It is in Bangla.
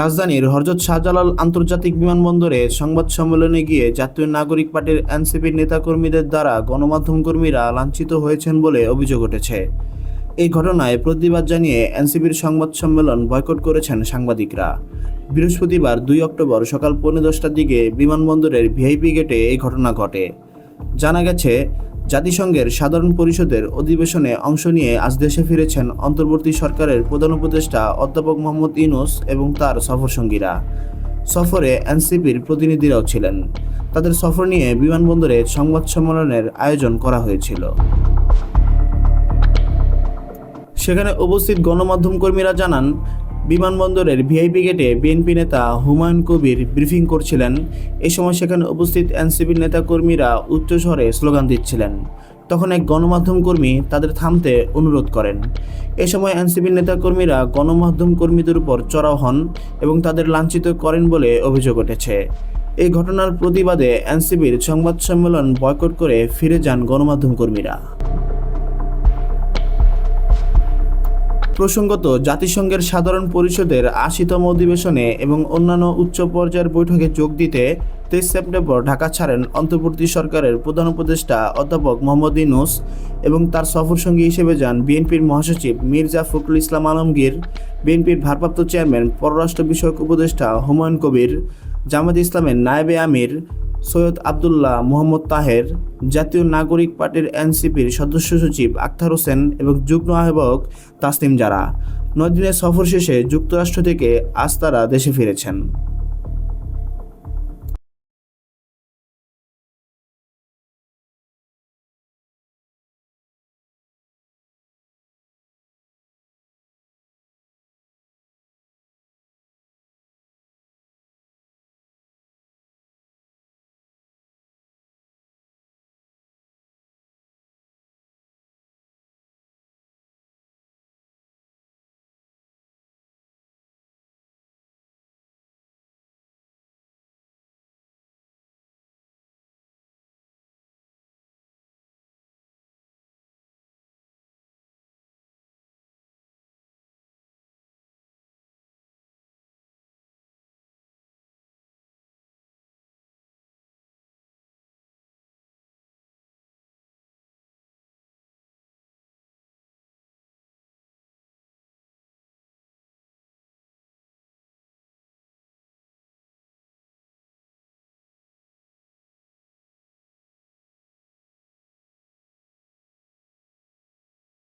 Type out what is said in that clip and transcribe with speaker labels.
Speaker 1: রাজধানীর হরজত শাহজালাল আন্তর্জাতিক বিমানবন্দরে সংবাদ সম্মেলনে গিয়ে জাতীয় নাগরিক পার্টির এনসিপির নেতাকর্মীদের দ্বারা গণমাধ্যম কর্মীরা লাঞ্ছিত হয়েছেন বলে অভিযোগ উঠেছে। এই ঘটনায় প্রতিবাদ জানিয়ে এনসিপির সংবাদ সম্মেলন বয়কট করেছেন সাংবাদিকরা। বৃহস্পতিবার দুই অক্টোবর সকাল পৌনে দশটার দিকে বিমানবন্দরের ভিআইপি গেটে এই ঘটনা ঘটে। জানা গেছে জাতিসংঘের সাধারণ পরিষদের অধিবেশনে অংশ নিয়ে আজ দেশে ফিরেছেন অন্তর্বর্তী সরকারের প্রধান উপদেষ্টা অধ্যাপক মোহাম্মদ ইউনুস এবং তার সফরসঙ্গীরা সফরে এনসিপির প্রতিনিধিরাও ছিলেন। তাদের সফর নিয়ে বিমানবন্দরে সংবাদ সম্মেলনের আয়োজন করা হয়েছিল। সেখানে উপস্থিত গণমাধ্যম কর্মীরা জানান বিমানবন্দরের ভিআইপি গেটে বিএনপি নেতা হুমায়ুন কবির ব্রিফিং করছিলেন। এ সময় সেখানে উপস্থিত এনসিপির নেতাকর্মীরা উচ্চস্বরে স্লোগান দিচ্ছিলেন। তখন এক গণমাধ্যম কর্মী তাদের থামতে অনুরোধ করেন। এ সময় এনসিপির নেতাকর্মীরা গণমাধ্যম কর্মীদের উপর চড়াও হন এবং তাদের লাঞ্ছিত করেন বলে অভিযোগ উঠেছে। এই ঘটনার প্রতিবাদে এনসিপির সংবাদ সম্মেলন বয়কট করে ফিরে যান গণমাধ্যম কর্মীরা। প্রসঙ্গত, জাতিসংঘের সাধারণ পরিষদের আশিতম অধিবেশনে এবং অন্যান্য উচ্চ পর্যায়ের বৈঠকে যোগ দিতে তেইশ সেপ্টেম্বর ঢাকা ছাড়েন অন্তর্বর্তী সরকারের প্রধান উপদেষ্টা অধ্যাপক মোহাম্মদ ইনুস এবং তার সফরসঙ্গী হিসেবে যান বিএনপির মহাসচিব মির্জা ফখরুল ইসলাম আলমগীর, বিএনপির ভারপ্রাপ্ত চেয়ারম্যান, পররাষ্ট্র বিষয়ক উপদেষ্টা হুমায়ুন কবির জামাত ইসলামের নায়েবে আমির সৈয়দ আবদুল্লাহ মোহাম্মদ তাহের, জাতীয় নাগরিক পার্টির এনসিপির সদস্য সচিব আখতার হোসেন এবং যুগ্ম আহ্বায়ক তাসনিম জারা। নয় দিনের সফর শেষে যুক্তরাষ্ট্র থেকে আজ তারা দেশে ফিরেছেন।